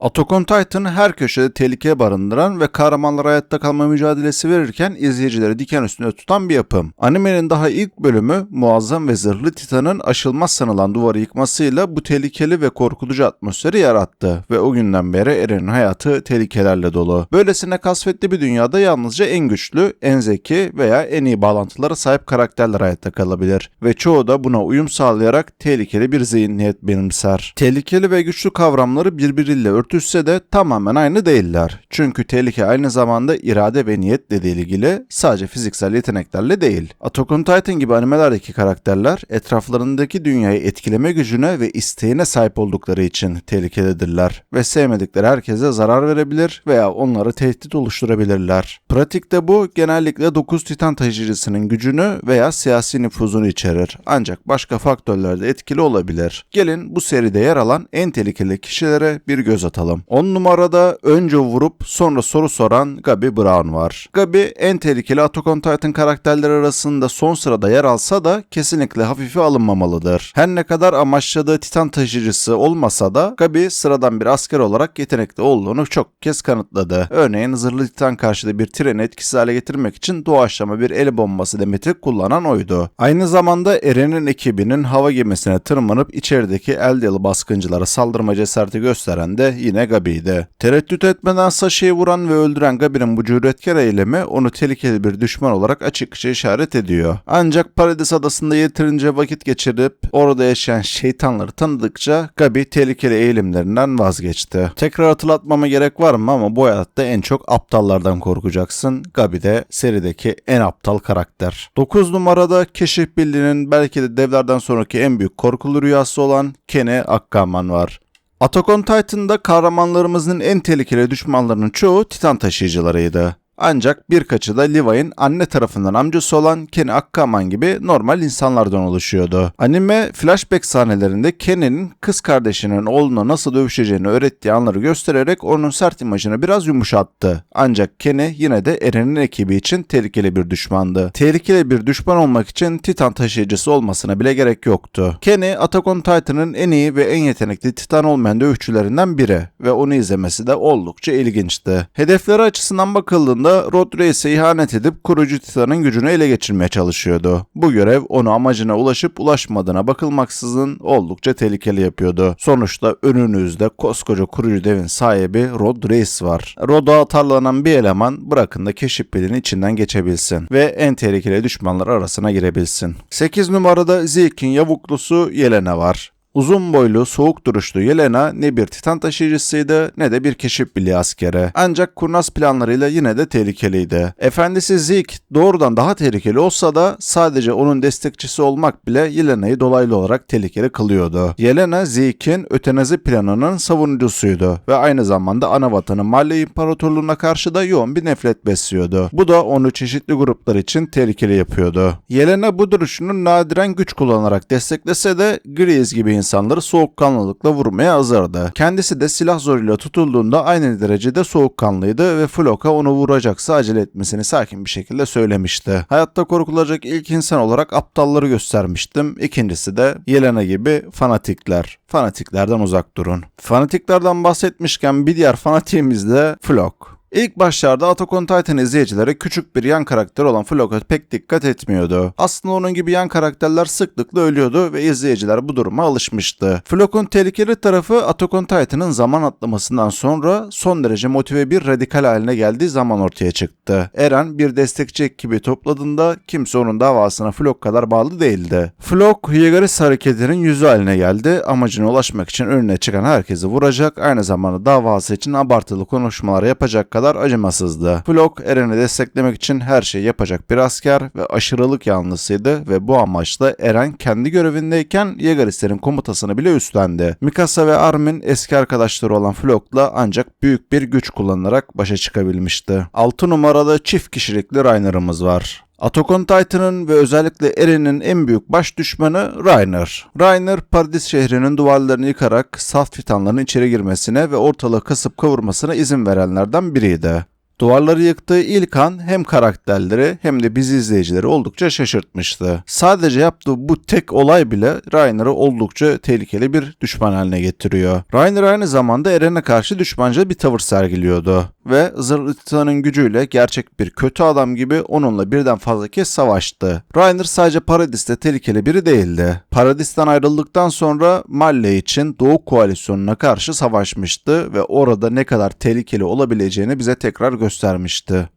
Attack Titan her köşede tehlike barındıran ve kahramanlar hayatta kalma mücadelesi verirken izleyicileri diken üstünde tutan bir yapım. Animenin daha ilk bölümü muazzam ve zırhlı Titan'ın aşılmaz sanılan duvarı yıkmasıyla bu tehlikeli ve korkutucu atmosferi yarattı ve o günden beri Eren'in hayatı tehlikelerle dolu. Böylesine kasvetli bir dünyada yalnızca en güçlü, en zeki veya en iyi bağlantılara sahip karakterler hayatta kalabilir ve çoğu da buna uyum sağlayarak tehlikeli bir zihniyet benimser. Tehlikeli ve güçlü kavramları birbiriyle örtüşse de tamamen aynı değiller. Çünkü tehlike aynı zamanda irade ve niyetle de ilgili sadece fiziksel yeteneklerle değil. Attack on Titan gibi animelerdeki karakterler etraflarındaki dünyayı etkileme gücüne ve isteğine sahip oldukları için tehlikelidirler ve sevmedikleri herkese zarar verebilir veya onları tehdit oluşturabilirler. Pratikte bu genellikle 9 Titan taşıyıcısının gücünü veya siyasi nüfuzunu içerir. Ancak başka faktörler de etkili olabilir. Gelin bu seride yer alan en tehlikeli kişilere bir göz atalım. 10 numarada önce vurup sonra soru soran Gabi Brown var. Gabi en tehlikeli Attack on Titan karakterleri arasında son sırada yer alsa da kesinlikle hafife alınmamalıdır. Her ne kadar amaçladığı Titan taşıyıcısı olmasa da Gabi sıradan bir asker olarak yetenekli olduğunu çok kez kanıtladı. Örneğin zırhlı Titan karşıda bir treni etkisiz hale getirmek için doğaçlama bir el bombası demeti kullanan oydu. Aynı zamanda Eren'in ekibinin hava gemisine tırmanıp içerideki Eldiyalı baskıncılara saldırma cesareti gösteren de yine Gabi'ydi. Tereddüt etmeden Sasha'yı vuran ve öldüren Gabi'nin bu cüretkar eylemi onu tehlikeli bir düşman olarak açıkça işaret ediyor. Ancak Paradis Adası'nda yeterince vakit geçirip orada yaşayan şeytanları tanıdıkça Gabi tehlikeli eğilimlerinden vazgeçti. Tekrar hatırlatmama gerek var mı ama bu hayatta en çok aptallardan korkacaksın. Gabi de serideki en aptal karakter. 9 numarada Keşif Birliği'nin belki de devlerden sonraki en büyük korkulu rüyası olan Kene Akkaman var. Attack Titan'da kahramanlarımızın en tehlikeli düşmanlarının çoğu Titan taşıyıcılarıydı. Ancak birkaçı da Levi'nin anne tarafından amcası olan Kenny Akkaman gibi normal insanlardan oluşuyordu. Anime flashback sahnelerinde Kenny'nin kız kardeşinin oğluna nasıl dövüşeceğini öğrettiği anları göstererek onun sert imajını biraz yumuşattı. Ancak Kenny yine de Eren'in ekibi için tehlikeli bir düşmandı. Tehlikeli bir düşman olmak için Titan taşıyıcısı olmasına bile gerek yoktu. Kenny, Attack on Titan'ın en iyi ve en yetenekli Titan olmayan dövüşçülerinden biri ve onu izlemesi de oldukça ilginçti. Hedefleri açısından bakıldığında Rod Reis'e ihanet edip kurucu Titan'ın gücünü ele geçirmeye çalışıyordu. Bu görev onu amacına ulaşıp ulaşmadığına bakılmaksızın oldukça tehlikeli yapıyordu. Sonuçta önünüzde koskoca kurucu devin sahibi Rod var. Rod'a atarlanan bir eleman bırakın da keşif pilinin içinden geçebilsin ve en tehlikeli düşmanlar arasına girebilsin. 8 numarada Zeke'in yavuklusu Yelena var. Uzun boylu, soğuk duruşlu Yelena ne bir titan taşıyıcısıydı ne de bir keşif birliği askeri. Ancak kurnaz planlarıyla yine de tehlikeliydi. Efendisi Zeke doğrudan daha tehlikeli olsa da sadece onun destekçisi olmak bile Yelena'yı dolaylı olarak tehlikeli kılıyordu. Yelena Zeke'in ötenazi planının savunucusuydu ve aynı zamanda ana vatanı Malle İmparatorluğu'na karşı da yoğun bir nefret besliyordu. Bu da onu çeşitli gruplar için tehlikeli yapıyordu. Yelena bu duruşunu nadiren güç kullanarak desteklese de Grease gibi insanları soğukkanlılıkla vurmaya hazırdı. Kendisi de silah zoruyla tutulduğunda aynı derecede soğukkanlıydı ve Floka onu vuracaksa acele etmesini sakin bir şekilde söylemişti. Hayatta korkulacak ilk insan olarak aptalları göstermiştim. İkincisi de Yelena gibi fanatikler. Fanatiklerden uzak durun. Fanatiklerden bahsetmişken bir diğer fanatiğimiz de Flok. İlk başlarda Attack on Titan izleyicileri küçük bir yan karakter olan Flock'a pek dikkat etmiyordu. Aslında onun gibi yan karakterler sıklıkla ölüyordu ve izleyiciler bu duruma alışmıştı. Flock'un tehlikeli tarafı Attack on Titan'ın zaman atlamasından sonra son derece motive bir radikal haline geldiği zaman ortaya çıktı. Eren bir destekçi ekibi topladığında kimse onun davasına Flock kadar bağlı değildi. Flock, Yegaris hareketinin yüzü haline geldi. Amacına ulaşmak için önüne çıkan herkesi vuracak, aynı zamanda davası için abartılı konuşmalar yapacak kadar acımasızdı. Flock Eren'i desteklemek için her şeyi yapacak bir asker ve aşırılık yanlısıydı ve bu amaçla Eren kendi görevindeyken Yegarislerin komutasını bile üstlendi. Mikasa ve Armin eski arkadaşları olan Flock'la ancak büyük bir güç kullanarak başa çıkabilmişti. 6 numarada çift kişilikli Rainer'ımız var. Attack on Titan'ın ve özellikle Eren'in en büyük baş düşmanı Reiner. Reiner, Paradis şehrinin duvarlarını yıkarak saf titanların içeri girmesine ve ortalığı kasıp kavurmasına izin verenlerden biriydi. Duvarları yıktığı ilk an hem karakterleri hem de bizi izleyicileri oldukça şaşırtmıştı. Sadece yaptığı bu tek olay bile Reiner'ı oldukça tehlikeli bir düşman haline getiriyor. Reiner aynı zamanda Eren'e karşı düşmanca bir tavır sergiliyordu ve Zırhlı Titan'ın gücüyle gerçek bir kötü adam gibi onunla birden fazla kez savaştı. Reiner sadece Paradis'te tehlikeli biri değildi. Paradis'ten ayrıldıktan sonra Malle için Doğu Koalisyonu'na karşı savaşmıştı ve orada ne kadar tehlikeli olabileceğini bize tekrar göstermişti.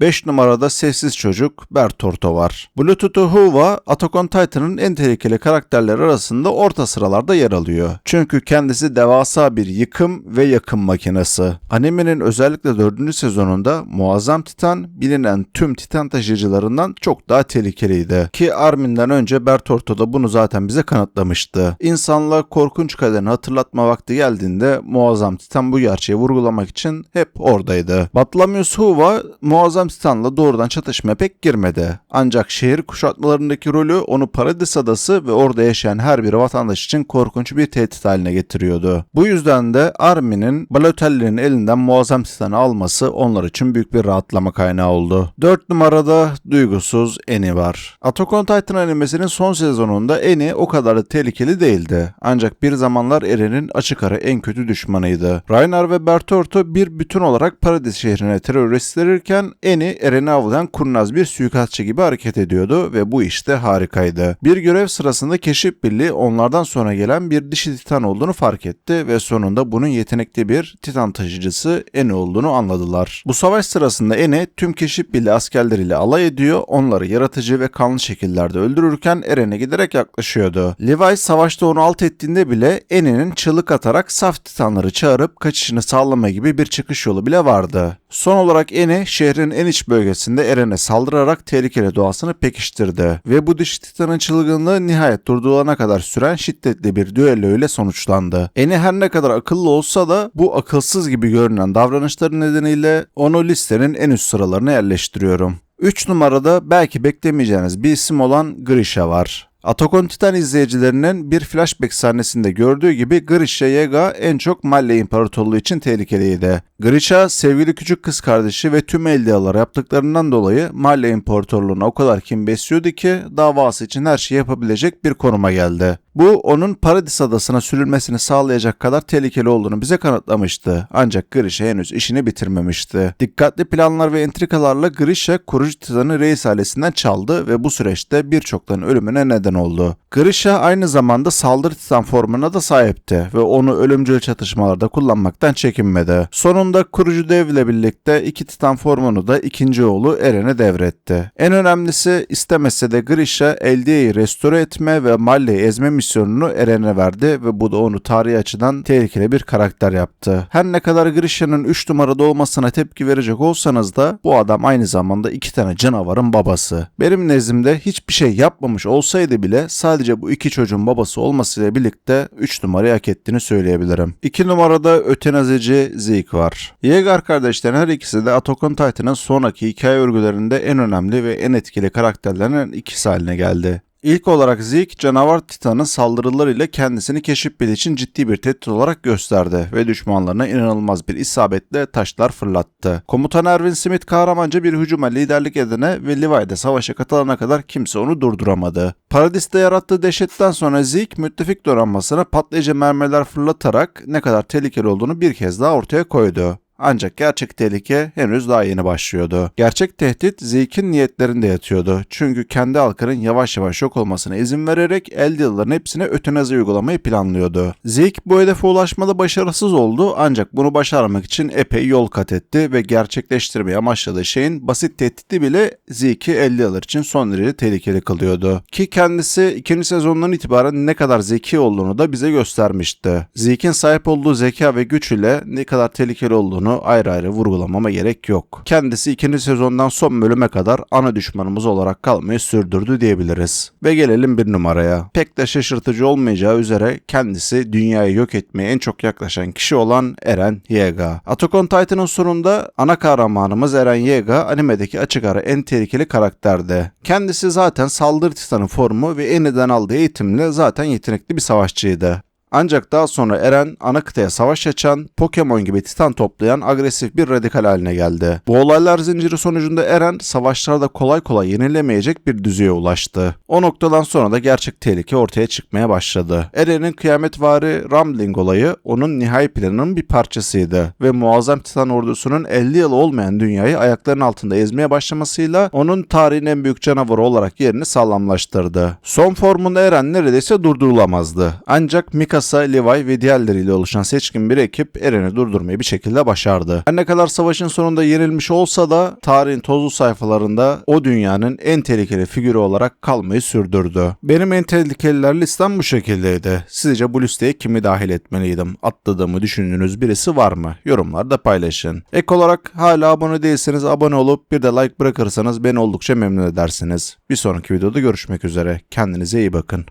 5 numarada sessiz çocuk Bertorto var. Bluetooth Huva, Attack Titan'ın en tehlikeli karakterleri arasında orta sıralarda yer alıyor. Çünkü kendisi devasa bir yıkım ve yakım makinesi. Animenin özellikle 4. sezonunda Muazzam Titan bilinen tüm Titan taşıyıcılarından çok daha tehlikeliydi. Ki Armin'den önce Bertorto da bunu zaten bize kanıtlamıştı. İnsanlığa korkunç kaderini hatırlatma vakti geldiğinde Muazzam Titan bu gerçeği vurgulamak için hep oradaydı. Batlamyus Huva Muazzam Titan'la doğrudan çatışmaya pek girmedi. Ancak şehir kuşatmalarındaki rolü onu Paradis Adası ve orada yaşayan her bir vatandaş için korkunç bir tehdit haline getiriyordu. Bu yüzden de Armin'in Balotelli'nin elinden Muazzam Titan'ı alması onlar için büyük bir rahatlama kaynağı oldu. 4 numarada duygusuz Eni var. Attack on Titan animesinin son sezonunda Eni o kadar da tehlikeli değildi. Ancak bir zamanlar Eren'in açık ara en kötü düşmanıydı. Ragnar ve Bertorto bir bütün olarak Paradis şehrine terör estirirken Eni Eren'i avlayan kurnaz bir suikastçı gibi hareket ediyordu ve bu işte harikaydı. Bir görev sırasında keşif birliği onlardan sonra gelen bir dişi titan olduğunu fark etti ve sonunda bunun yetenekli bir titan taşıyıcısı Eni olduğunu anladılar. Bu savaş sırasında Eni tüm keşif birliği askerleriyle alay ediyor, onları yaratıcı ve kanlı şekillerde öldürürken Eren'e giderek yaklaşıyordu. Levi savaşta onu alt ettiğinde bile Eni'nin çığlık atarak saf titanları çağırıp kaçışını sağlama gibi bir çıkış yolu bile vardı. Son olarak Eni şehrin en iç bölgesinde Eren'e saldırarak tehlikeli doğasını pekiştirdi ve bu dişi titanın çılgınlığı nihayet durdurulana kadar süren şiddetli bir düello ile sonuçlandı. Eni her ne kadar akıllı olsa da bu akılsız gibi görünen davranışları nedeniyle onu listenin en üst sıralarına yerleştiriyorum. 3 numarada belki beklemeyeceğiniz bir isim olan Grisha var. Attack on Titan izleyicilerinin bir flashback sahnesinde gördüğü gibi Grisha Yega en çok Malle İmparatorluğu için tehlikeliydi. Grisha sevgili küçük kız kardeşi ve tüm eldiyalar yaptıklarından dolayı Malle İmparatorluğu'na o kadar kim besliyordu ki davası için her şeyi yapabilecek bir konuma geldi. Bu onun Paradis adasına sürülmesini sağlayacak kadar tehlikeli olduğunu bize kanıtlamıştı. Ancak Grisha henüz işini bitirmemişti. Dikkatli planlar ve entrikalarla Grisha kurucu Titan'ı reis ailesinden çaldı ve bu süreçte birçokların ölümüne neden oldu. Grisha aynı zamanda saldırı Titan formuna da sahipti ve onu ölümcül çatışmalarda kullanmaktan çekinmedi. Sonunda kurucu dev ile birlikte iki Titan formunu da ikinci oğlu Eren'e devretti. En önemlisi istemese de Grisha LDA'yı restore etme ve Malle'yi ezme misyonunu Eren'e verdi ve bu da onu tarihi açıdan tehlikeli bir karakter yaptı. Her ne kadar Grisha'nın 3 numarada olmasına tepki verecek olsanız da bu adam aynı zamanda iki tane canavarın babası. Benim nezdimde hiçbir şey yapmamış olsaydı bile sadece bu iki çocuğun babası olmasıyla birlikte 3 numarayı hak ettiğini söyleyebilirim. 2 numarada ötenazici Zeke var. Yeager kardeşlerin her ikisi de Attack on Titan'ın sonraki hikaye örgülerinde en önemli ve en etkili karakterlerden ikisi haline geldi. İlk olarak Zeke, canavar Titan'ın saldırılarıyla kendisini keşif bile için ciddi bir tehdit olarak gösterdi ve düşmanlarına inanılmaz bir isabetle taşlar fırlattı. Komutan Erwin Smith kahramanca bir hücuma liderlik edene ve Levi'de savaşa katılana kadar kimse onu durduramadı. Paradis'te yarattığı dehşetten sonra Zeke müttefik donanmasına patlayıcı mermiler fırlatarak ne kadar tehlikeli olduğunu bir kez daha ortaya koydu. Ancak gerçek tehlike henüz daha yeni başlıyordu. Gerçek tehdit Zeke'in niyetlerinde yatıyordu. Çünkü kendi halkının yavaş yavaş yok olmasına izin vererek Eldiyalıların hepsine ötenazi uygulamayı planlıyordu. Zeke bu hedefe ulaşmada başarısız oldu ancak bunu başarmak için epey yol kat etti ve gerçekleştirmeyi amaçladığı şeyin basit tehdidi bile Zeke'i Eldiyalılar için son derece tehlikeli kılıyordu. Ki kendisi ikinci sezondan itibaren ne kadar zeki olduğunu da bize göstermişti. Zeke'in sahip olduğu zeka ve güç ile ne kadar tehlikeli olduğunu olduğunu ayrı ayrı vurgulamama gerek yok. Kendisi ikinci sezondan son bölüme kadar ana düşmanımız olarak kalmayı sürdürdü diyebiliriz. Ve gelelim bir numaraya. Pek de şaşırtıcı olmayacağı üzere kendisi dünyayı yok etmeye en çok yaklaşan kişi olan Eren Yeager. Attack on Titan'ın sonunda ana kahramanımız Eren Yeager animedeki açık ara en tehlikeli karakterdi. Kendisi zaten saldırı titanı formu ve eniden aldığı eğitimle zaten yetenekli bir savaşçıydı. Ancak daha sonra Eren ana kıtaya savaş açan, Pokemon gibi titan toplayan agresif bir radikal haline geldi. Bu olaylar zinciri sonucunda Eren savaşlarda kolay kolay yenilemeyecek bir düzeye ulaştı. O noktadan sonra da gerçek tehlike ortaya çıkmaya başladı. Eren'in kıyametvari Rumbling olayı onun nihai planının bir parçasıydı ve muazzam titan ordusunun 50 yılı olmayan dünyayı ayaklarının altında ezmeye başlamasıyla onun tarihin en büyük canavarı olarak yerini sağlamlaştırdı. Son formunda Eren neredeyse durdurulamazdı. Ancak Mikasa, Levi ve diğerleriyle oluşan seçkin bir ekip Eren'i durdurmayı bir şekilde başardı. Her ne kadar savaşın sonunda yenilmiş olsa da tarihin tozlu sayfalarında o dünyanın en tehlikeli figürü olarak kalmayı sürdürdü. Benim en tehlikeliler listem bu şekildeydi. Sizce bu listeye kimi dahil etmeliydim? Atladığımı düşündüğünüz birisi var mı? Yorumlarda paylaşın. Ek olarak hala abone değilseniz abone olup bir de like bırakırsanız beni oldukça memnun edersiniz. Bir sonraki videoda görüşmek üzere. Kendinize iyi bakın.